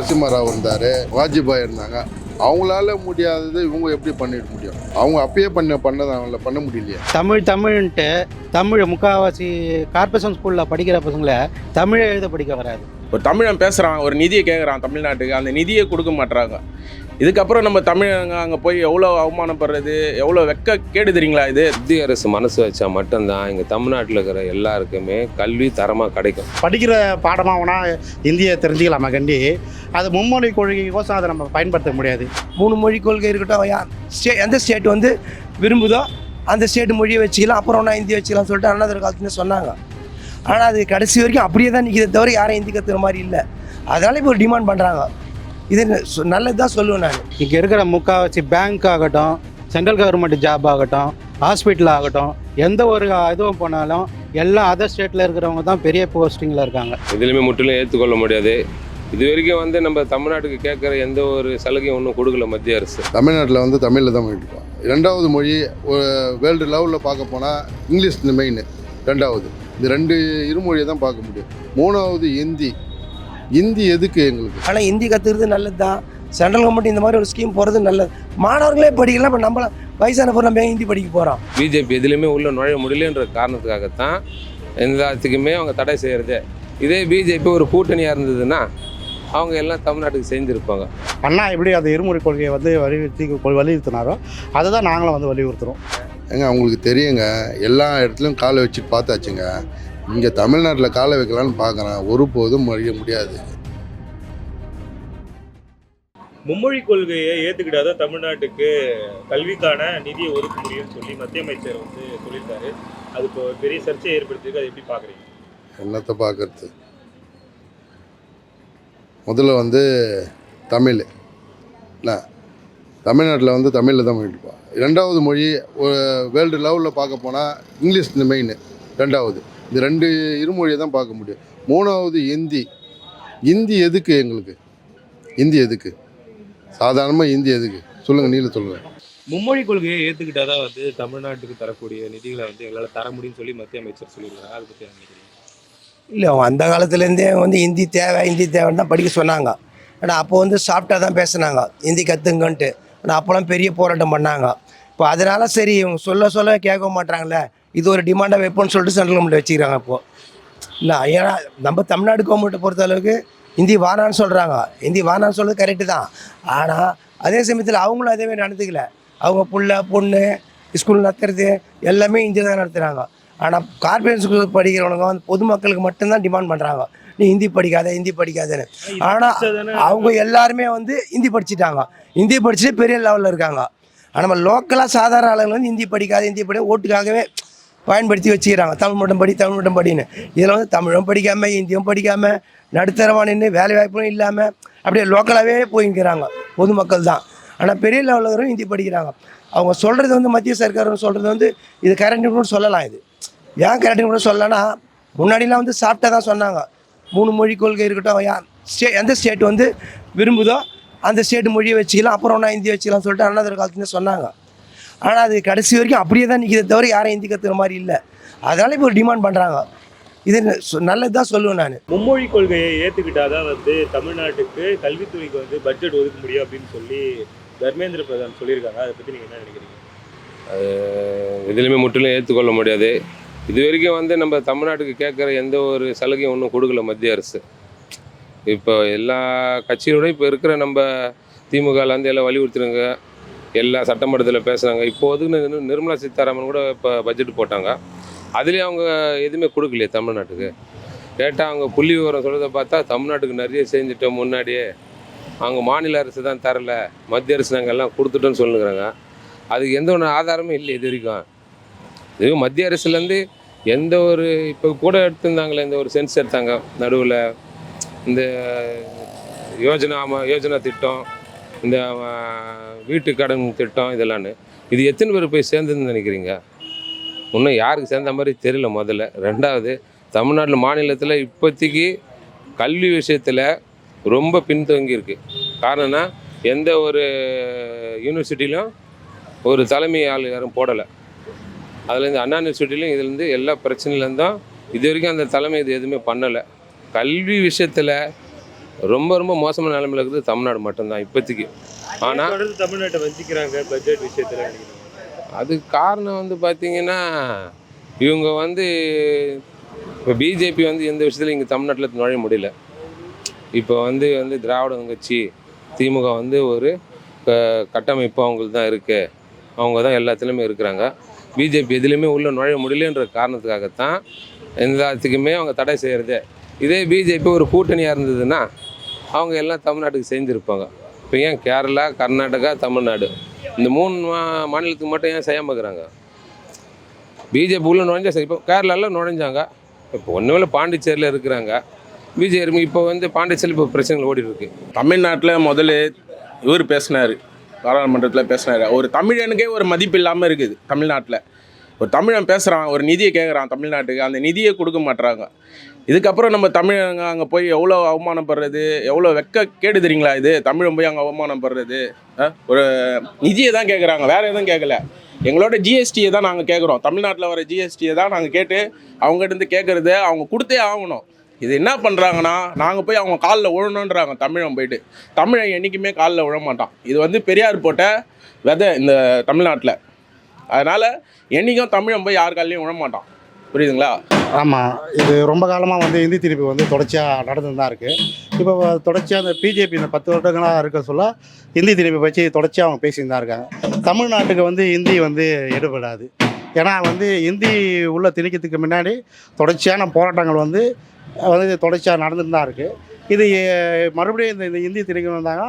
நரசிம்மராவ் இருந்தார் வாஜ்பாய் இருந்தாங்க. அவங்களால முடியாதது இவங்க எப்படி பண்ணிட முடியும்? அவங்க அப்பயே பண்ண பண்ணதை அவங்கள பண்ண முடியலையே. தமிழ் தமிழ்ன்ட்டு தமிழ் முக்கால்வாசி கார்பரேஷன் ஸ்கூலில் படிக்கிற பசங்களை தமிழை எழுத படிக்க வராது. ஒரு தமிழன் பேசுகிறான் ஒரு நிதியை கேட்குறான் தமிழ்நாட்டுக்கு. அந்த நிதியை கொடுக்க மாட்றாங்க. இதுக்கப்புறம் நம்ம தமிழங்க அங்கே போய் எவ்வளோ அவமானப்படுறது எவ்வளோ வெக்க கேடு தெரியுங்களா இது? மத்திய அரசு மனசு வச்சா மட்டும்தான் இங்கே தமிழ்நாட்டில் இருக்கிற எல்லாருக்குமே கல்வி தரமாக கிடைக்கும். படிக்கிற பாடமாகனா இந்தியை தெரிஞ்சுக்கலாமா கண்டி? அது மும்மொழி கொள்கைக்கோசம் அதை நம்ம பயன்படுத்த முடியாது. மூணு மொழி கொள்கை இருக்கட்டும் ஸ்டே எந்த ஸ்டேட் வந்து விரும்புதோ அந்த ஸ்டேட் மொழியை வச்சுக்கலாம் அப்புறம் நான் ஹிந்தி வச்சுக்கலாம் சொல்லிட்டு அண்ணாதிர காலத்துல சொன்னாங்க. ஆனால் அது கடைசி வரைக்கும் அப்படியே தான் நிற்கிறத தவிர யாரும் ஹிந்தி கற்றுக்கிற மாதிரி இல்லை. அதனால இப்போ ஒரு டிமாண்ட் பண்ணுறாங்க இது சொ- நல்லது தான் சொல்லுவேன் நான். இங்கே இருக்கிற முக்கால்வாசி பேங்க் ஆகட்டும் சென்ட்ரல் கவர்மெண்ட் ஜாப் ஆகட்டும் ஹாஸ்பிட்டல் ஆகட்டும் எந்த ஒரு இதுவும் போனாலும் எல்லா அதர் ஸ்டேட்டில் இருக்கிறவங்க தான் பெரிய போஸ்டிங்கில் இருக்காங்க. எதுலையுமே முற்றிலும் ஏற்றுக்கொள்ள முடியாது. இது வரைக்கும் வந்து நம்ம தமிழ்நாட்டுக்கு கேட்குற எந்த ஒரு சலுகையும் ஒன்றும் கொடுக்கல மத்திய அரசு. தமிழ்நாட்டில் வந்து தமிழில் தான் பண்ணிட்டுருக்கோம் ரெண்டாவது மொழி வேர்ல்டு லெவலில் பார்க்க போனால் இங்கிலீஷ் மெயின். ரெண்டாவது இந்த ரெண்டு இருமொழியை தான் பார்க்க முடியும். மூணாவது ஹிந்தி. ஹிந்தி எதுக்கு எங்களுக்கு? ஆனால் ஹிந்தி கற்றுக்கிறது நல்லது தான் சென்ட்ரல் கவர்மெண்ட் இந்த மாதிரி ஒரு ஸ்கீம் போகிறது நல்லது. மாணவர்களே படிக்கலாம் இப்போ நம்மள வயசான பொருள் நம்ம ஹிந்தி படிக்க போகிறோம் பிஜேபி எதுலையுமே உள்ள நுழைய முடியலன்ற காரணத்துக்காகத்தான் எல்லாத்துக்குமே அவங்க தடை செய்கிறதே இதே பிஜேபி ஒரு கூட்டணியாக இருந்ததுன்னா அவங்க எல்லாம் தமிழ்நாட்டுக்கு செஞ்சுருப்பாங்க. அண்ணா எப்படி அந்த இருமுறை கொள்கையை வந்து வலியுறுத்தி வலியுறுத்தினாரோ அதை தான் நாங்களும் வந்து வலியுறுத்துறோம். ஏங்க அவங்களுக்கு தெரியுங்க எல்லா இடத்துலையும் காலை வச்சுட்டு பார்த்தாச்சுங்க. இங்கே தமிழ்நாட்டில் காலை வைக்கலான்னு பார்க்குறேன் ஒருபோதும் முடிய முடியாது. மும்மொழி கொள்கையை ஏற்றுக்கிட்டாதான் தமிழ்நாட்டுக்கு கல்விக்கான நிதியை ஒதுக்க முடியும்னு சொல்லி மத்திய அமைச்சர் வந்து சொல்லியிருக்காரு. அது இப்போ பெரிய சர்ச்சையை ஏற்படுத்தியிருக்கு. அதை எப்படி பார்க்குறீங்க என்னத்தை பார்க்கறது முதல்ல வந்து தமிழ். என்ன? தமிழ்நாட்டில் வந்து தமிழில் தான் பண்ணிட்டுருப்போம் ரெண்டாவது மொழி வேர்ல்டு லெவலில் பார்க்க போனால் இங்கிலீஷ் மெயின். ரெண்டாவது இந்த ரெண்டு இருமொழியை தான் பார்க்க முடியும். மூணாவது ஹிந்தி ஹிந்தி எதுக்கு எங்களுக்கு? ஹிந்தி எதுக்கு? சாதாரணமாக ஹிந்தி எதுக்கு? சொல்லுங்கள் நீல சொல்லுங்கள் மும்மொழி கொள்கையை ஏற்றுக்கிட்டாதான் வந்து தமிழ்நாட்டுக்கு தரக்கூடிய நிதிகளை வந்து எங்களால் தர முடியும்னு சொல்லி மத்திய அமைச்சர் சொல்லியிருக்காங்க அதை பற்றி நினைக்கிறீங்க? இல்லை அவங்க அந்த காலத்துலேருந்தே வந்து ஹிந்தி தேவை ஹிந்தி தேவைன்னு தான் படிக்க சொன்னாங்க. ஆனால் அப்போ வந்து சாஃப்டாக தான் பேசுனாங்க. ஹிந்தி கற்றுங்கன்ட்டு ஆனால் அப்போலாம் பெரிய போராட்டம் பண்ணாங்க. இப்போ அதனால சரி இவங்க சொல்ல சொல்ல கேட்க மாட்றாங்களே இது ஒரு டிமாண்டாக வைப்போம்னு சொல்லிட்டு சென்ட்ரல் கவர்மெண்ட் வச்சுக்கிறாங்க இப்போது இல்லை ஏன்னா நம்ம தமிழ்நாடு கவர்மெண்ட்டை பொறுத்த அளவுக்கு ஹிந்தி வானான்னு சொல்கிறாங்க ஹிந்தி வானான்னு சொல்கிறது கரெக்டு தான். ஆனால் அதே சமயத்தில் அவங்களும் அதே மாதிரி நடந்துக்கல. அவங்க புள்ள பொண்ணு ஸ்கூல் நடத்துறது எல்லாமே ஹிந்தி தான் நடத்துகிறாங்க ஆனால் கார்பரேட் ஸ்கூல் படிக்கிறவங்க வந்து பொதுமக்களுக்கு மட்டும்தான் டிமாண்ட் பண்ணுறாங்க நீ ஹிந்தி படிக்காத ஹிந்தி படிக்காதன்னு. ஆனால் அவங்க எல்லாருமே வந்து ஹிந்தி படிச்சுட்டாங்க. ஹிந்தி படிச்சுட்டு பெரிய லெவலில் இருக்காங்க. ஆனால் நம்ம லோக்கலாக சாதாரண ஆளுங்க வந்து ஹிந்தி படிக்காத ஹிந்தி படி ஓட்டுக்காகவே பயன்படுத்தி வச்சுக்கிறாங்க. தமிழ் மட்டும் படி தமிழ் மட்டும் படின்னு. இதில் வந்து தமிழும் படிக்காமல் இந்தியும் படிக்காமல் நடுத்தரமாக நின்று வேலை வாய்ப்பும் இல்லாமல் அப்படியே லோக்கலாகவே போய்க்கிறாங்க பொதுமக்கள் தான். ஆனால் பெரிய லெவலில் ஹிந்தி படிக்கிறாங்க. அவங்க சொல்கிறது வந்து மத்திய சர்க்காரும் சொல்கிறது வந்து இது கரண்ட்னு கூட சொல்லலாம் இது. ஏன் கரண்ட்னு கூட சொல்லலாம்னா முன்னாடிலாம் வந்து சாப்பிட்டா தான் சொன்னாங்க. மூணு மொழி கொள்கை இருக்கட்டும் ஸ்டே எந்த ஸ்டேட் வந்து விரும்புதோ அந்த ஸ்டேட் மொழியை வச்சுக்கலாம் அப்புறம் நான் ஹிந்தி வச்சுக்கலாம் சொல்லிட்டு அண்ணாதிர காலத்துலேருந்து சொன்னாங்க. ஆனால் அது கடைசி வரைக்கும் அப்படியே தான் நிற்கிறத தவிர யாரும் ஹிந்தி கற்றுக்கிற மாதிரி இல்லை. அதனால இப்போ ஒரு டிமாண்ட் பண்ணுறாங்க இது சொ- நல்லது தான் சொல்லுவேன் நான். மும்மொழி கொள்கையை ஏற்றுக்கிட்டாதான் வந்து தமிழ்நாட்டுக்கு கல்வித்துறைக்கு வந்து பட்ஜெட் ஒதுக்க முடியும் அப்படின்னு சொல்லி தர்மேந்திர பிரதான் சொல்லியிருக்காங்க. அதை பற்றி நீங்கள் என்ன நினைக்கிறீங்க? எதுலையுமே முற்றிலும் ஏற்றுக்கொள்ள முடியாது. இது வரைக்கும் வந்து நம்ம தமிழ்நாட்டுக்கு கேட்குற எந்த ஒரு சலுகையும் ஒன்றும் கொடுக்கல மத்திய அரசு. இப்போ எல்லா கட்சியோட இப்போ இருக்கிற நம்ம திமுகலேருந்து எல்லாம் வலியுறுத்துறாங்க. எல்லா சட்டமன்றத்தில் பேசுகிறாங்க இப்போ ஒதுக்குன நிர்மலா சீதாராமன் கூட இப்போ பட்ஜெட் போட்டாங்க. அதுலேயும் அவங்க எதுவுமே கொடுக்கலையே தமிழ்நாட்டுக்கு. கேட்டால் அவங்க புள்ளி விவரம் சொல்கிறத பார்த்தா தமிழ்நாட்டுக்கு நிறைய செஞ்சுட்டோம் முன்னாடியே. அவங்க மாநில அரசு தான் தரல. மத்திய அரசு நாங்கள் எல்லாம் கொடுத்துட்டோன்னு சொல்லுங்கிறாங்க அதுக்கு எந்த ஒன்று ஆதாரமும் இல்லை இது வரைக்கும். இது மத்திய அரசுலேருந்து எந்த ஒரு இப்போ கூட எடுத்திருந்தாங்களே இந்த ஒரு சென்ஸ் எடுத்தாங்க. நடுவில் இந்த யோஜனா யோஜனா திட்டம். இந்த வீட்டு கடன் திட்டம் இதெல்லாம்னு இது எத்தனை பேர் போய் சேர்ந்துன்னு நினைக்கிறீங்க? இன்னும் யாருக்கு சேர்ந்த மாதிரி தெரியல முதல்ல. ரெண்டாவது தமிழ்நாட்டில் மாநிலத்தில் இப்போதைக்கு கல்வி விஷயத்தில் ரொம்ப பின்தங்கியிருக்கு காரணம்னா எந்த ஒரு யூனிவர்சிட்டியிலும் ஒரு தலைமை ஆள் யாரும் போடலை அதுலேருந்து அண்ணா யூனிவர்சிட்டிலையும் இதுலேருந்து எல்லா பிரச்சனையிலேருந்தும் இது வரைக்கும் அந்த தலைமை இது எதுவுமே பண்ணலை. கல்வி விஷயத்தில் ரொம்ப ரொம்ப மோசமான நிலைமையில இருக்குது. தமிழ்நாடு மட்டும்தான் இப்போதைக்கு. ஆனால் தொடர்ந்து தமிழ்நாட்டை வஞ்சிக்கிறாங்க பட்ஜெட் விஷயத்துல அதுக்கு காரணம் வந்து பார்த்தீங்கன்னா இவங்க வந்து இப்போ பிஜேபி வந்து எந்த விஷயத்துலையும் இங்கே தமிழ்நாட்டில் நுழைய முடியல. இப்போ வந்து வந்து திராவிட கட்சி திமுக வந்து ஒரு கட்டமைப்பு அவங்களுக்கு தான் இருக்குது அவங்க தான் எல்லாத்துலேயுமே இருக்கிறாங்க பிஜேபி எதுலேயுமே உள்ளே நுழைய முடியலன்ற காரணத்துக்காகத்தான் எல்லாத்துக்குமே அவங்க தடை செய்கிறதே இதே பிஜேபி ஒரு கூட்டணியாக இருந்ததுன்னா அவங்க எல்லாம் தமிழ்நாட்டுக்கு செஞ்சுருப்பாங்க இப்போ ஏன் கேரளா கர்நாடகா தமிழ்நாடு? இந்த மூணு மா மாநிலத்துக்கு மட்டும் ஏன் செய்யாம இருக்கிறாங்க? பிஜேபி உள்ள நுழைஞ்சா சரி. இப்போ கேரளாவில் நுழைஞ்சாங்க. இப்போ ஒன்றுமே பாண்டிச்சேரியில் இருக்கிறாங்க. பிஜேபி இப்போ வந்து பாண்டிச்சேரியில் இப்போ பிரச்சனைகள் ஓடிட்டு இருக்கு. தமிழ்நாட்டில் முதல்ல இவர் பேசினார். பாராளுமன்றத்தில் பேசினார். ஒரு தமிழனுக்கே ஒரு மதிப்பு இல்லாமல் இருக்குது தமிழ்நாட்டில். ஒரு தமிழன் பேசுகிறான் ஒரு நிதியை கேட்குறான் தமிழ்நாட்டுக்கு. அந்த நிதியை கொடுக்க மாட்டுறாங்க இதுக்கப்புறம் நம்ம தமிழங்க அங்கே போய் எவ்வளோ அவமானப்படுறது? எவ்வளோ வெக்க கேடு தெரியுங்களா இது? தமிழை போய் அங்கே அவமானப்படுறது. ஆ? ஒரு நிதியை தான் கேட்குறாங்க வேறு எதுவும் கேட்கல எங்களோட ஜிஎஸ்டியை தான் நாங்கள் கேட்குறோம் தமிழ்நாட்டில் வர ஜிஎஸ்டியை தான் நாங்கள் கேட்டு அவங்ககிட்ட கேட்குறது அவங்க கொடுத்தே ஆகணும். இது என்ன பண்ணுறாங்கன்னா நாங்கள் போய் அவங்க காலில் விழணுன்றாங்க. தமிழன் போயிட்டு. தமிழன் என்றைக்குமே காலில் விழ மாட்டான். இது வந்து பெரியார் போட்ட விதை இந்த தமிழ்நாட்டில். அதனால் என்றைக்கும் தமிழன் போய் யார் காலையும் விழ மாட்டான். புரியுதுங்களா? ஆமாம் இது ரொம்ப காலமாக வந்து இந்தி திணிப்பு வந்து தொடர்ச்சியாக நடந்து தான் இருக்குது இப்போ தொடர்ச்சியாக அந்த பிஜேபி இந்த பத்து வருடங்களாக இருக்க சொல்ல இந்தி திணிப்பை வச்சு தொடர்ச்சியாக அவங்க பேசிட்டு தான் இருக்காங்க. தமிழ்நாட்டுக்கு வந்து இந்தி வந்து எடுபடாது. ஏன்னா வந்து இந்தி உள்ள திணிக்கிறதுக்கு முன்னாடி தொடர்ச்சியான போராட்டங்கள் வந்து வந்து தொடர்ச்சியாக நடந்துட்டு தான் இருக்குது இது மறுபடியும் இந்த இந்த இந்தி திணிக்கணும் வந்தாங்க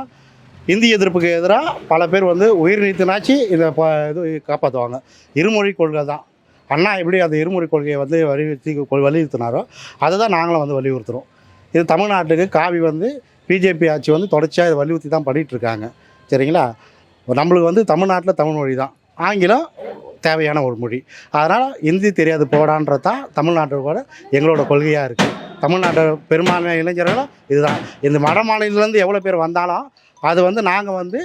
இந்தி எதிர்ப்புக்கு எதிராக பல பேர் வந்து உயிர் நீத்தினாச்சு இதை ப- இது காப்பாற்றுவாங்க இருமொழி கொள்கை தான். அண்ணா எப்படி அந்த இருமுறை கொள்கையை வந்து வலியுறுத்தி வலியுறுத்தினாரோ அதை தான் நாங்களும் வந்து வலியுறுத்துகிறோம் இது தமிழ்நாட்டுக்கு காவி வந்து பிஜேபி ஆட்சி வந்து தொடர்ச்சியாக இதை வலியுறுத்தி தான் பண்ணிகிட்ருக்காங்க சரிங்களா? நம்மளுக்கு வந்து தமிழ்நாட்டில் தமிழ் மொழி தான். ஆங்கிலம் தேவையான ஒரு மொழி. அதனால் இந்தி தெரியாது போடான்றது தான் தமிழ்நாட்டோட எங்களோட கொள்கையாக இருக்குது தமிழ்நாட்டோட பெரும்பான்மையான இளைஞர்களும் இதுதான். இந்த வட மாநிலத்துலேருந்து எவ்வளோ பேர் வந்தாலும் அது வந்து நாங்கள் வந்து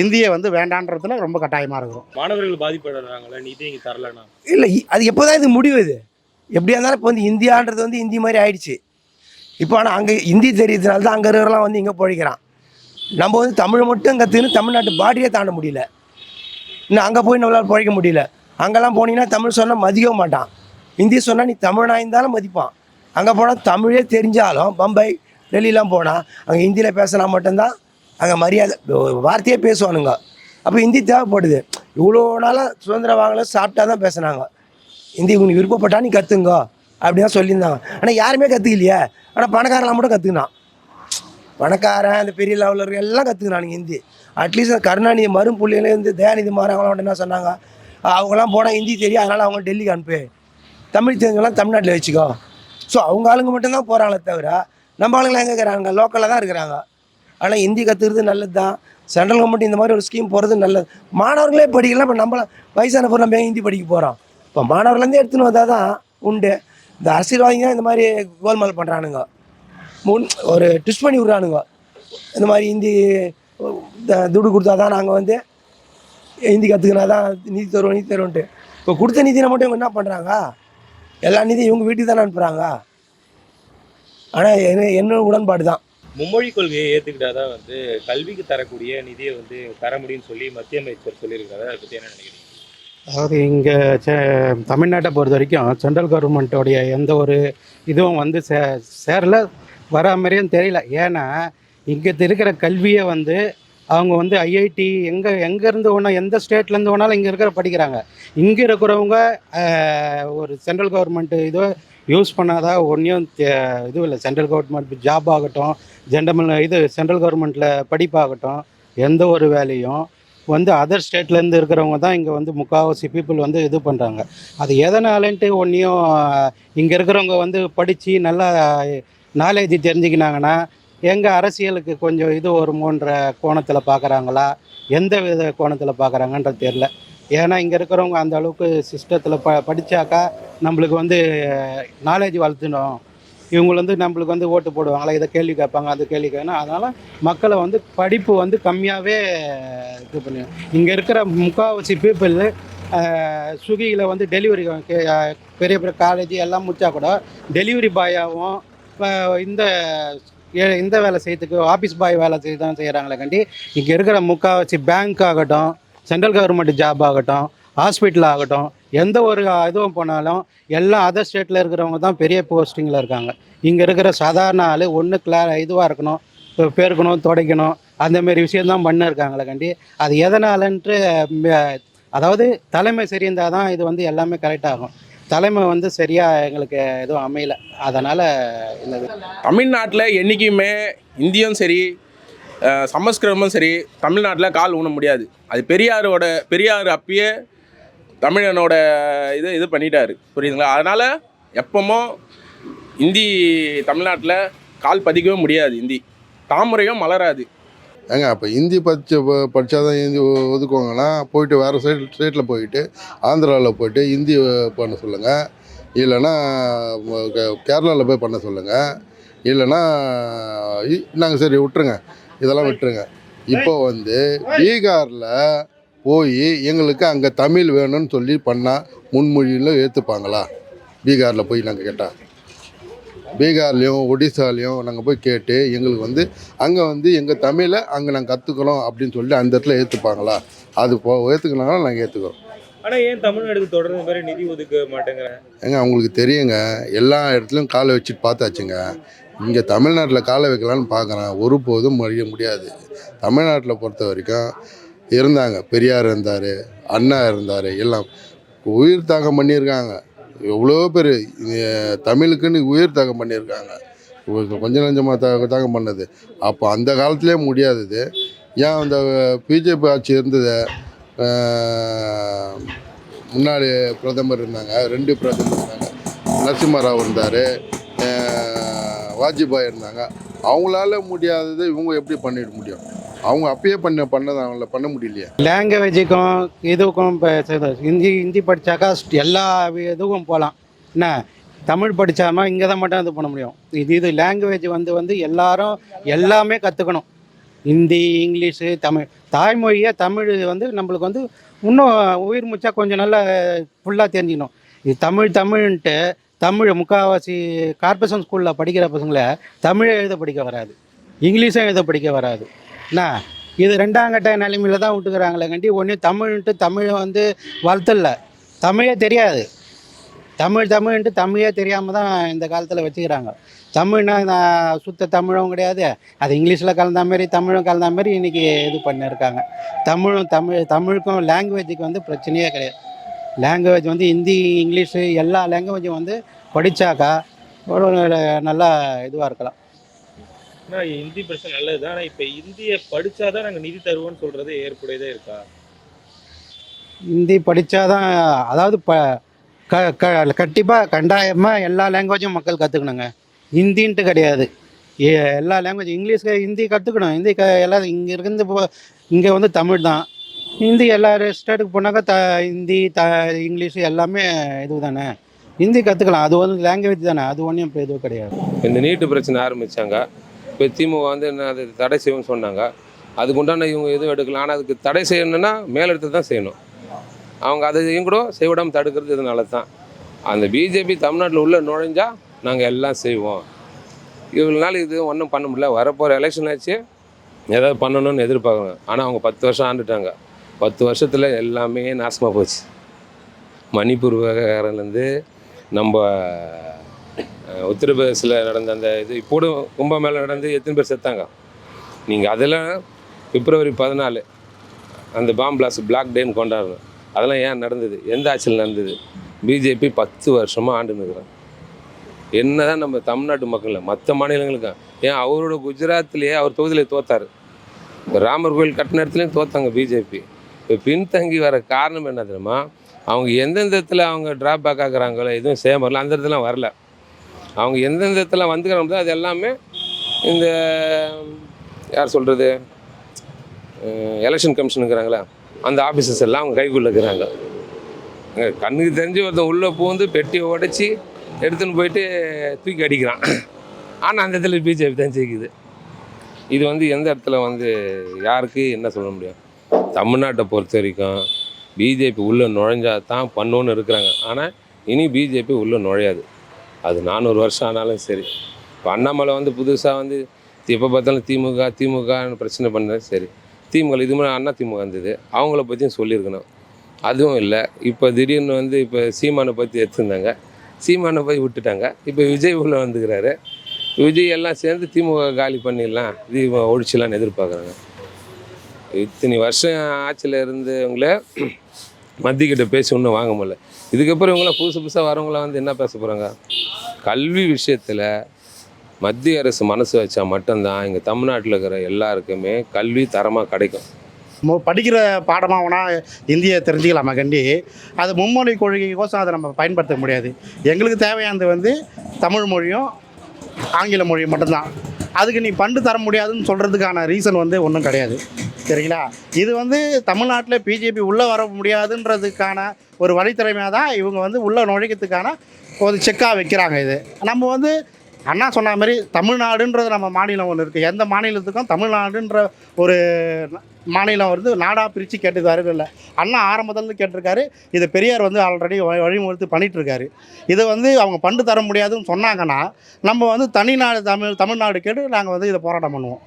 இந்தியை வந்து வேண்டான்றதுல ரொம்ப கட்டாயமாக இருக்கிறோம். மாணவர்கள் பாதிப்படுறாங்களா? நிதி இங்கே தரலனா இல்லை அது எப்போ தான் இது முடிவு இது? எப்படியா இருந்தாலும் இப்போ வந்து இந்தியான்றது வந்து இந்தி மாதிரி ஆயிடுச்சு. இப்போ ஆனால் அங்கே ஹிந்தி தெரியறதுனால தான் அங்கே இருக்கிறலாம் வந்து இங்கே பிழைக்கிறான். நம்ம வந்து தமிழ் மட்டும் கற்றுன்னு தமிழ்நாட்டு பாடியே தாண்ட முடியல. இன்னும் அங்கே போய் நம்மளால் பிழைக்க முடியல. அங்கெல்லாம் போனீங்கன்னா தமிழ் சொன்னால் மதிக்கவும் மாட்டான். ஹிந்தி சொன்னால் நீ தமிழனாக இருந்தாலும் மதிப்பான். அங்கே போனால் தமிழே தெரிஞ்சாலும் பம்பை டெல்லிலாம் போனால் அங்கே ஹிந்தியில் பேசினா மட்டும்தான் அங்கே மரியாதை வார்த்தையே பேசுவானுங்க. அப்போ ஹிந்தி தேவைப்படுது. இவ்வளோ நாளாக சுதந்திரம் வாங்கல சாப்பிட்டா தான் பேசுனாங்க. ஹிந்தி உனக்கு விருப்பப்பட்டா நீ கற்றுங்க அப்படி தான் சொல்லியிருந்தாங்க. ஆனால் யாருமே கற்றுக்கலையே ஆனால் பணக்காரலாம் மட்டும் கற்றுக்கினான் பணக்காரன் அந்த பெரிய லெவலில் இருக்க எல்லாம் கற்றுக்கினானுங்க ஹிந்தி. அட்லீஸ்ட் கருணாநிதி மரும் புள்ளியிலேருந்து தயாநிதி மாறன் என்ன சொன்னாங்க? அவங்களாம் போனால் ஹிந்தி தெரியும் அதனால் அவங்க டெல்லிக்கு அனுப்பு. தமிழ் தெரிஞ்சவங்களாம் தமிழ்நாட்டில் வச்சுக்கோ. ஸோ அவங்க ஆளுங்க மட்டும்தான் போகிறாங்களே தவிர நம்ம ஆளுங்களாம் எங்கே இருக்கிறாங்க? லோக்கலில் தான் இருக்கிறாங்க. ஆனால் ஹிந்தி கற்றுக்கிறது நல்லது தான் சென்ட்ரல் கவர்மெண்ட் இந்த மாதிரி ஒரு ஸ்கீம் போகிறது நல்லது. மாணவர்களே படிக்கலாம் இப்போ நம்மள வயசான பொருள் நம்ம ஹிந்தி படிக்க போகிறோம் இப்போ மாணவர்களேருந்தே எடுத்துன்னு வந்தால் தான் உண்டு. இந்த அரசியல்வாதிங்க இந்த மாதிரி கோல்மால் பண்ணுறானுங்க முன் ஒரு ட்விஸ்ட் பண்ணி விட்றானுங்க. இந்த மாதிரி ஹிந்தி துடு கொடுத்தா தான் நாங்கள் வந்து ஹிந்தி கற்றுக்கினா தான் நிதி தருவோம் நிதி தருவோன்ட்டு இப்போ கொடுத்த நிதியை மட்டும் இவங்க என்ன பண்ணுறாங்க எல்லா நிதியும் இவங்க வீட்டுக்கு தானே அனுப்புகிறாங்க ஆனால் என்ன என்ன உடன்பாடு தான் மும்மொழி கொள்கையை ஏற்றுக்கிட்டாதான் வந்து கல்விக்கு தரக்கூடிய நிதியை வந்து தர முடியும்னு சொல்லி மத்திய அமைச்சர் சொல்லியிருக்காரு அதை பற்றி என்ன நினைக்கிறீங்க? அதாவது இங்கே தமிழ்நாட்டை பொறுத்த வரைக்கும் சென்ட்ரல் கவர்மெண்ட்டோடைய எந்த ஒரு இதுவும் வந்து சே சேரல வர மாதிரியும் தெரியல. ஏன்னா இங்கே இருக்கிற கல்வியை வந்து அவங்க வந்து ஐஐடி எங்கே எங்கேருந்து ஒன்றா எந்த ஸ்டேட்லேருந்து வேணாலும் இங்கே இருக்கிற படிக்கிறாங்க. இங்கே இருக்கிறவங்க ஒரு சென்ட்ரல் கவர்மெண்ட்டு இதோ யூஸ் பண்ணாதான் ஒன்றையும் இதுவும் இல்லை சென்ட்ரல் கவர்மெண்ட் ஜாப் ஆகட்டும் ஜென்ரல் இது சென்ட்ரல் கவர்மெண்ட்டில் படிப்பாகட்டும் எந்த ஒரு வேலையும் வந்து அதர் ஸ்டேட்லேருந்து இருக்கிறவங்க தான் இங்கே வந்து முக்கால்வாசி பீப்புள் வந்து இது பண்ணுறாங்க அது எதனாலன்ட்டு ஒன்றையும் இங்கே இருக்கிறவங்க வந்து படித்து நல்லா நாலேஜ் தெரிஞ்சுக்கினாங்கன்னா எங்கள் அரசியலுக்கு கொஞ்சம் இது வருமோன்ற கோணத்தில் பார்க்குறாங்களா எந்த வித கோணத்தில் பார்க்குறாங்கன்றது தெரில ஏன்னா இங்கே இருக்கிறவங்க அந்த அளவுக்கு சிஸ்டத்தில் ப படித்தாக்கா நம்மளுக்கு வந்து நாலேஜ் வளர்த்துணும். இவங்க வந்து நம்மளுக்கு வந்து ஓட்டு போடுவாங்களா? இதை கேள்வி கேட்பாங்க அந்த கேள்வி கேட்கணும். அதனால் மக்களை வந்து படிப்பு வந்து கம்மியாகவே இது பண்ணு இங்கே இருக்கிற முக்கால்வாசி பீப்புள் ஸ்விக்கியில் வந்து டெலிவரி பெரிய பெரிய காலேஜ் எல்லாம் முடிச்சா கூட டெலிவரி பாயாகவும் இந்த ஏ- இந்த வேலை செய்யறதுக்கு ஆஃபீஸ் பாய் வேலை செய்ய தான் செய்கிறாங்களே கண்டி இங்கே இருக்கிற முக்கால்வாசி பேங்க் ஆகட்டும் சென்ட்ரல் கவர்மெண்ட் ஜாப் ஆகட்டும் ஹாஸ்பிட்டல் ஆகட்டும் எந்த ஒரு இதுவும் போனாலும் எல்லாம் அதர் ஸ்டேட்டில் இருக்கிறவங்க தான் பெரிய போஸ்டிங்கில் இருக்காங்க. இங்கே இருக்கிற சாதாரண ஆள் ஒன்று கிளா இதுவாக இருக்கணும் பெருக்கணும் துடைக்கணும் அந்தமாரி மாதிரி பண்ண இருக்காங்களே கண்டி. அது எதனாலன்ட்டு அதாவது தலைமை சரியிருந்தால் தான் இது வந்து எல்லாமே கரெக்ட் ஆகும். தலைமை வந்து சரியாக எங்களுக்கு எதுவும் அமையலை. அதனால் இந்த தமிழ்நாட்டில் என்றைக்குமே இந்தியும் சரி சமஸ்கிருதமும் சரி தமிழ்நாட்டில் கால் ஊன முடியாது. அது பெரியாரோட பெரியார் அப்பயே தமிழனோட இது இது பண்ணிட்டாரு. புரியுதுங்களா? அதனால் எப்பமோ இந்தி தமிழ்நாட்டில் கால் பதிக்கவே முடியாது இந்தி. தாமரையும் மலராது. ஏங்க அப்போ ஹிந்தி படிச்ச படித்தா தான் ஹிந்தி ஒதுக்குவாங்கன்னா போயிட்டு வேறு ஸ்டேட் ஸ்டேட்டில் போயிட்டு ஆந்திராவில் போயிட்டு இந்தி பண்ண சொல்லுங்கள் இல்லைன்னா கேரளாவில் போய் பண்ண சொல்லுங்கள் இல்லைன்னா நாங்கள் சரி விட்டுருங்க. இதெல்லாம் விட்டுருங்க. இப்போ வந்து பீகாரில் போய் எங்களுக்கு அங்கே தமிழ் வேணும்னு சொல்லி பண்ணால் முன்மொழியில் ஏற்றுப்பாங்களா பீகாரில் போய் நாங்கள் கேட்டால் பீகார்லேயும் ஒடிசாலையும் நாங்கள் போய் கேட்டு எங்களுக்கு வந்து அங்கே வந்து எங்கள் தமிழை அங்கே நாங்கள் கற்றுக்கணும் அப்படின்னு சொல்லி அந்த இடத்துல ஏற்றுப்பாங்களா அது போ ஏற்றுக்கணும்னா நாங்கள் ஏற்றுக்கிறோம் ஆனா ஏன் தமிழ்நாடுக்கு தொடர்ந்து மாதிரி நிதி ஒதுக்க மாட்டேங்கிறாங்க? ஏங்க அவங்களுக்கு தெரியுங்க. எல்லா இடத்துலையும் காலை வச்சுட்டு பார்த்தாச்சுங்க. இங்கே தமிழ்நாட்டில் காலை வைக்கலான்னு பார்க்குறேன் ஒருபோதும் முடிய முடியாது. தமிழ்நாட்டில் பொறுத்த வரைக்கும் இருந்தாங்க. பெரியார் இருந்தார் அண்ணா இருந்தார் எல்லாம் உயிர் தாகம் பண்ணியிருக்காங்க. எவ்வளோ பேர் தமிழுக்குன்னு உயிர் தாகம் பண்ணியிருக்காங்க. கொஞ்சம் நஞ்சமாக தாக தாகம் பண்ணது. அப்போ அந்த காலத்திலே முடியாதது ஏன் அந்த பிஜேபி ஆட்சி இருந்தது முன்னாடி பிரதமர் இருந்தாங்க ரெண்டு பிரதமர் இருந்தாங்க. நரசிம்மராவ் இருந்தார். வாஜ்பாய் இருந்தாங்க. அவங்களால முடியாதது இவங்க எப்படி பண்ணிட முடியும்? அவங்க அப்பயே பண்ண பண்ணதை அவங்கள பண்ண முடியலையே? லாங்குவேஜுக்கும் இதுக்கும் இப்போ ஹிந்தி ஹிந்தி படித்தாக்கா எல்லா இதுவும் போகலாம். என்ன? தமிழ் படித்தாமல் இங்கே தான் மட்டும் இது பண்ண முடியும். இது இது லாங்குவேஜ் வந்து வந்து எல்லாரும் எல்லாமே கற்றுக்கணும் ஹிந்தி இங்கிலீஷு தமிழ். தாய்மொழியை தமிழ் வந்து நம்மளுக்கு வந்து இன்னும் உயிர் மூச்சா கொஞ்சம் நல்லா ஃபுல்லாக தெரிஞ்சுக்கணும். இது தமிழ் தமிழ்ன்ட்டு தமிழ் முக்கால்வாசி கார்பரேஷன் ஸ்கூலில் படிக்கிற பசங்களை தமிழை எழுத படிக்க வராது. இங்கிலீஷும் எழுத படிக்க வராது. என்ன? இது ரெண்டாம் கட்ட நிலைமையில தான் விட்டுக்கிறாங்களே கண்டி ஒன்று தமிழ்ன்ட்டு தமிழை வந்து வளர்த்தல தமிழே தெரியாது. தமிழ் தமிழ்ன்ட்டு தமிழே தெரியாமல் தான் இந்த காலத்தில் வச்சுக்கிறாங்க. தமிழ்னா நான் சுத்த தமிழும் கிடையாது. அது இங்கிலீஷில் கலந்த மாதிரி தமிழும் கலந்த மாதிரி இன்றைக்கி இது பண்ணியிருக்காங்க தமிழும் தமிழ் தமிழுக்கும் லாங்குவேஜுக்கு வந்து பிரச்சனையே கிடையாது. லாங்குவேஜ் வந்து ஹிந்தி இங்கிலீஷு எல்லா லாங்குவேஜும் வந்து படித்தாக்கா ஒரு நல்லா இதுவாக இருக்கலாம். ஆனா ஹிந்தி பிரச்சனை நல்லதுதான். ஆனா இப்ப இந்திய படிச்சாதான் நாங்க நிதி தருவோம்னு சொல்றது ஏற்புடையதே இருக்கா? ஹிந்தி படித்தாதான் அதாவது ப க க கண்டிப்பாக கண்டாயமாக எல்லா லாங்குவேஜும் மக்கள் கற்றுக்கணுங்க ஹிந்தின்ட்டு கிடையாது. எல்லா லாங்குவேஜ் இங்கிலீஷ் ஹிந்தி கற்றுக்கணும் ஹிந்தி க எல்லாம் இங்கே இருந்து இப்போ இங்கே வந்து தமிழ் தான் ஹிந்தி எல்லா ஸ்டேட்டுக்கு போனாக்கா த ஹிந்தி த இங்கிலீஷ் எல்லாமே இது தானே ஹிந்தி கற்றுக்கலாம் அது வந்து லாங்குவேஜ் தானே. அது ஒன்றும் இப்போ எதுவும் கிடையாது. இந்த நீட்டு பிரச்சனை ஆரம்பித்தாங்க இப்போ திமுக வந்து என்ன அது தடை செய்யும்னு சொன்னாங்க. அதுக்கு உண்டான இவங்க எதுவும் எடுக்கலாம் ஆனால் அதுக்கு தடை செய்யணும்னா மேலிடத்தில் தான் செய்யணும். அவங்க அதையும் கூட செய்விடாமல் தடுக்கிறது இதனால தான் அந்த பிஜேபி தமிழ்நாட்டில் உள்ளே நுழைஞ்சால் நாங்கள் எல்லாம் செய்வோம். இவ்வளோ நாள் இது ஒன்றும் பண்ண முடியல. வரப்போகிற எலெக்ஷன் ஆச்சு. ஏதாவது பண்ணணும்னு எதிர்பார்க்குறாங்க. ஆனால் அவங்க பத்து வருஷம் ஆண்டுட்டாங்க. பத்து வருஷத்தில் எல்லாமே நாசமாக போச்சு. மணிப்பூர் விவகாரம்லேருந்து நம்ம உத்தரப்பிரதேசில் நடந்த அந்த இது இப்போது கும்பமேளா நடந்து எத்தனை பேர் செத்தாங்க? நீங்கள் அதெல்லாம் பிப்ரவரி பதினாலு அந்த பாம் பிளாஸ்ட் பிளாக் டேன்னு கொண்டாடணும் அதெல்லாம் ஏன் நடந்தது? எந்த ஆட்சியில் நடந்தது? பிஜேபி பத்து வருஷமாக ஆண்டு நிற்கிறாங்க என்ன தான் நம்ம தமிழ்நாட்டு மக்கள் மற்ற மாநிலங்களுக்கும் ஏன் அவரோட குஜராத்லேயே அவர் தொகுதியில் தோத்தார். ராமர் கோயில் கட்டின இடத்துலையும் தோத்தாங்க பிஜேபி. இப்போ பின்தங்கி வர காரணம் என்ன தெரியுமா? அவங்க எந்தெந்த இடத்துல அவங்க ட்ராப் பேக் ஆகுறாங்களோ எதுவும் செய்ய வரல. அந்த இடத்துல வரல. அவங்க எந்தெந்த இடத்துல வந்துக்கிறாங்களோ அது எல்லாமே இந்த யார் சொல்கிறது எலெக்ஷன் கமிஷனுங்கிறாங்களா அந்த ஆஃபீஸர்ஸ் எல்லாம் அவங்க கைக்குள்ளே இருக்கிறாங்க. கண்ணுக்கு தெரிஞ்சு ஒருத்தன் உள்ளே பூந்து பெட்டியை உடைச்சி எடுத்துன்னு போயிட்டு தூக்கி அடிக்கிறான். ஆனால் அந்த இடத்துல பிஜேபி தான் ஜெயிக்குது. இது வந்து எந்த இடத்துல வந்து யாருக்கு என்ன சொல்ல முடியும்? தமிழ்நாட்டை பொறுத்த வரைக்கும் பிஜேபி உள்ளே நுழைஞ்சா தான் பண்ணோன்னு இருக்கிறாங்க. ஆனால் இனி பிஜேபி உள்ளே நுழையாது. அது நானூறு வருஷம் ஆனாலும் சரி. இப்போ அண்ணாமலை வந்து புதுசாக வந்து எப்போ பார்த்தாலும் திமுக திமுகன்னு பிரச்சனை பண்ணது சரி. திமுக இது மாதிரி அண்ணா திமுக இருந்தது அவங்கள பற்றியும் சொல்லியிருக்கணும். அதுவும் இல்லை. இப்போ திடீர்னு வந்து இப்போ சீமானை பற்றி எடுத்துருந்தாங்க. சீமானை போய் விட்டுட்டாங்க. இப்போ விஜய் உள்ள வந்துக்கிறாரு. விஜய் எல்லாம் சேர்ந்து திமுக காலி பண்ணிடலாம். இது ஒழிச்சிடலாம்னு எதிர்பார்க்குறாங்க. இத்தனை வருஷம் ஆட்சியில் இருந்தவங்கள மத்திக்கிட்ட பேசி ஒன்றும் வாங்க முடியல. இதுக்கப்புறம் இவங்களாம் புதுசு புதுசாக வரவங்களாம் வந்து என்ன பேச போகிறாங்க கல்வி விஷயத்தில் மத்திய அரசு மனசு வச்சா மட்டும்தான் இங்கே தமிழ்நாட்டில் இருக்கிற எல்லாருக்குமே கல்வி தரமாக கிடைக்கும். படிக்கிற பாடமாக வேணால் இந்தியை தெரிஞ்சுக்கலாமா கண்டி? அது மும்மொழி கொள்கைக்கோசம் அதை நம்ம பயன்படுத்த முடியாது. எங்களுக்கு தேவையானது வந்து தமிழ் மொழியும் ஆங்கில மொழியும் மட்டும்தான். அதுக்கு நீ பண்டு தர முடியாதுன்னு சொல்கிறதுக்கான ரீசன் வந்து ஒன்றும் கிடையாது. சரிங்களா? இது வந்து தமிழ்நாட்டில் பிஜேபி உள்ளே வர முடியாதுன்றதுக்கான ஒரு வழித்திறமையாக தான் இவங்க வந்து உள்ளே நுழைக்கிறதுக்கான ஒரு செக்காக வைக்கிறாங்க இது. நம்ம வந்து அண்ணா சொன்ன மாதிரி தமிழ்நாடுன்றது நம்ம மாநிலம் ஒன்று இருக்குது எந்த மாநிலத்துக்கும் தமிழ்நாடுன்ற ஒரு மாநிலம் வந்து நாடாக பிரித்து கேட்டுக்காரு இல்லை. அண்ணா ஆரம்பத்துலேருந்து கேட்டிருக்காரு. இதை பெரியார் வந்து ஆல்ரெடி வழிமுறைத்து பண்ணிகிட்ருக்காரு இதை வந்து அவங்க பண்டு தர முடியாதுன்னு சொன்னாங்கன்னா நம்ம வந்து தனிநாடு தமிழ் தமிழ்நாடு கேட்டு நாங்கள் வந்து இதை போராட்டம் பண்ணுவோம்.